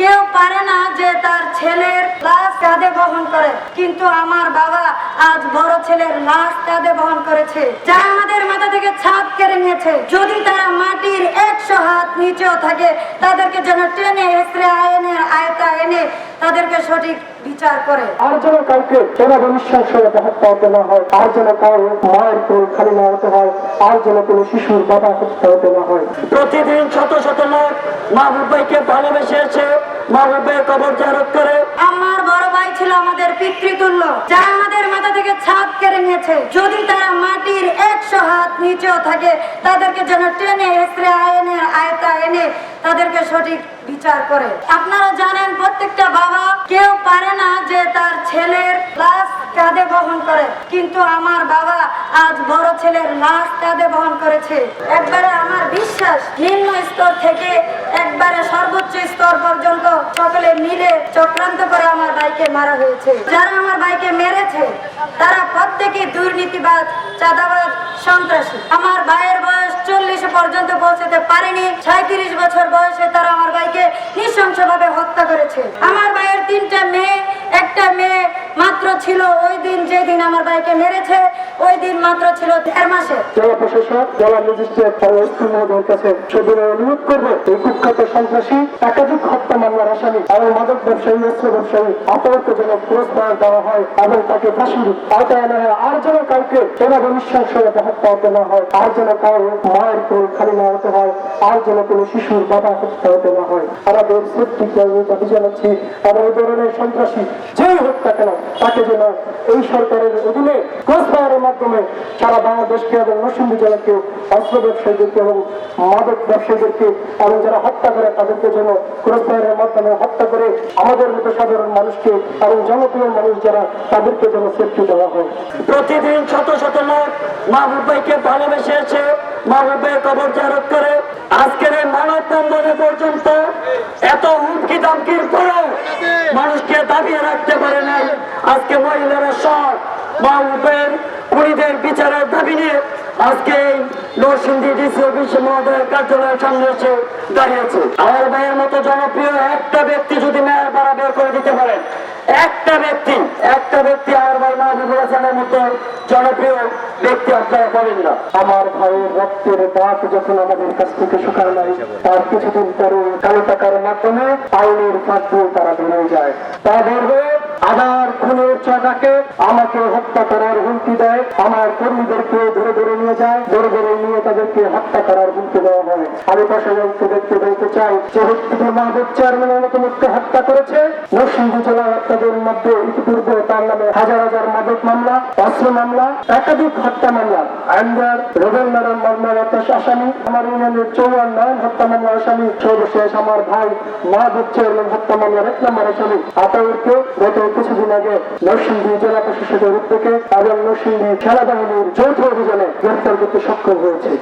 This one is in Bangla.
কেউ পারে না যে তার ছেলের লাশ কাঁধে বহন করে। কিন্তু আমার বাবা আজ বড় ছেলের লাশ কাঁধে বহন করেছে যা আমাদের মাথা থেকে ছাপ কেড়ে নিয়েছে। যদি তারা মাটির একশো হাত নিচেও থাকে তাদেরকে যেন টেনে এসরে আইনের আয়তা এনে তাদেরকে সঠিক বিচার করে। আর যেন কাউকে সেভাবে হয়ে হত্যা হতে না হয় আর যেন কারও মায়ের কোল খালি না হতে হয় আর যেন কোনো শিশুর বাবা হত্যা হতে না হয়। প্রতিদিন মাহবুব ভাইকে ভালোবেসে মাহবুব ভাইয়ের কবর জারত করে। আমার বড় ভাই ছিল আমাদের পিতৃতুল্য যা আমাদের মাথা থেকে ছাপ কেড়ে নিয়েছে। যদি তারা মাটির একশো হাত নিচেও থাকে, তাদেরকে যেন টেনে, এসরে আইনের আয়তা এনে তাদেরকে সঠিক বিচার করে। আপনারা জানেন, প্রত্যেকটা বাবা কেউ পারে না যে তার ছেলের লাশ কাঁধে বহন করে। কিন্তু আমার বাবা আজ বড় ছেলের লাশ কাঁধে বহন করেছে। একবারে আমার বিশ্বাস, নিম্ন স্তর থেকে একবারে সর্বোচ্চ স্তর পর্যন্ত সকলে মিলে চক্রান্ত করে আমার ভাইকে মারা হয়েছে। যারা আমার ভাইকে মেরেছে, তারা প্রত্যেকে দুর্নীতিবাদ চাঁদাবাদ সন্ত্রাসী। আমার ভাইয়ের বয়স চল্লিশ পর্যন্ত পৌঁছতে পারেনি। সাঁত্রিশ বছর বয়সে তারা আমার ভাইকে নৃশংসভাবে হত্যা করেছে। আমার ভাইয়ের তিনটা মেয়ে, একটা মেয়ে মাত্র ছিল ওই দিন যেদিন আমার ভাইকে মেরেছে, ওই দিন মাত্র ছিল দেড় মাসে। জেলা প্রশাসক, জেলা ম্যাজিস্ট্রেট কাছে অনুরোধ করবে, এই কুখ্যাত সন্ত্রাসী একাধিক হত্যা অস্ত্র ব্যবসায়ী যেন পুরস্কার দেওয়া হয় এবং তাকে ফাঁসির আওতায় হয়, আর যেন কাউকে হত্যা হতে না হয়, আর যেন কারও মায়ের খালি না হতে হয়, আর যেন কোনো শিশুর বাবা হত্যা হতে না হয়। আমাদের জানাচ্ছি এবং এই ধরনের সন্ত্রাসী কেন, তাকে যেন এই সরকারের অধীনে ক্রসফায়ারের মাধ্যমে সারা বাংলাদেশকে এবং নরসিংদী জেলাকে অস্ত্র ব্যবসায়ীদেরকে এবং মাদক ব্যবসায়ীদেরকে এবং যারা হত্যা করে তাদেরকে যেন ক্রসফায়ারের মাধ্যমে হত্যা করে আমাদের মতো সাধারণ মানুষকে এবং জনপ্রিয় মানুষ যারা, তাদেরকে যেন সেফটি দেওয়া হয়। প্রতিদিন শত শত লোক মাহবুব ভাইকে ভালোবেসে এসে মাহবুব ভাইয়ের কবর জারত করে। আজকের এই মানব বন্ধনে পর্যন্ত এত হুমকি দামকির পরেও মানুষকে দাবিয়ে রাখতে পারে নাই। আজকে মহিলারা সব মাহবুবের খুনিদের বিচারের দাবি নিয়ে আজকে এই নরসিংদী ডিসি অফিস মহোদয়ের কার্যালয়ের সামনে এসে দাঁড়িয়েছে। আমার ভাইয়ের মতো জনপ্রিয় একটা ব্যক্তি যদি মেয়র পাড়া বের করে দিতে পারেন একটা ব্যক্তি একটা ব্যক্তি আমার ভাই মাহবুবুল হাসানের মতো জনপ্রিয় ব্যক্তি আপনারা পাবেন না। আমার ভাইয়ের রক্তের দাগ যখন আমাদের কাছ থেকে শুকায় নাই, তার কিছুদিন পরে কালো টাকার মাধ্যমে আইনের ফাঁক দিয়ে তারা বেরিয়ে যায়। তাদের হয়ে আবার খুনের চাকাকে আমাকে হত্যা করার হুমকি দেয়। আমার কর্মীদেরকে ধরে ধরে নিয়ে যায়, ধরে ধরে নিয়ে তাদেরকে হত্যা করার হুমকি দেওয়া হয়। আমি পাশাপাশি দেখতে বলতে চাই, যে হত্যা মাহবুব চেয়ারম্যানের মতো মুখকে হত্যা করেছে। নরসিংহ জেলা তাদের মধ্যে অস্ত্র মামলা, একাধিক হত্যা মামলা। আন্ডার রবেল ম্যাডাম মামলার একটা আসামি, আমার ইউনিয়নের চৌয়ান নয়ন হত্যা মামলার আসামি, সর্বশেষ আমার ভাই মাহবুব চেয়ারম্যান হত্যা মামলার এক নম্বর আসামি। আতাউরকে গত কিছুদিন আগে নরসিংদী জেলা প্রশাসকের উদ্যোগে এবং নরসিংদী সেনাবাহিনীর যৌথ অভিযানে গ্রেফতার করতে সক্ষম হয়েছে।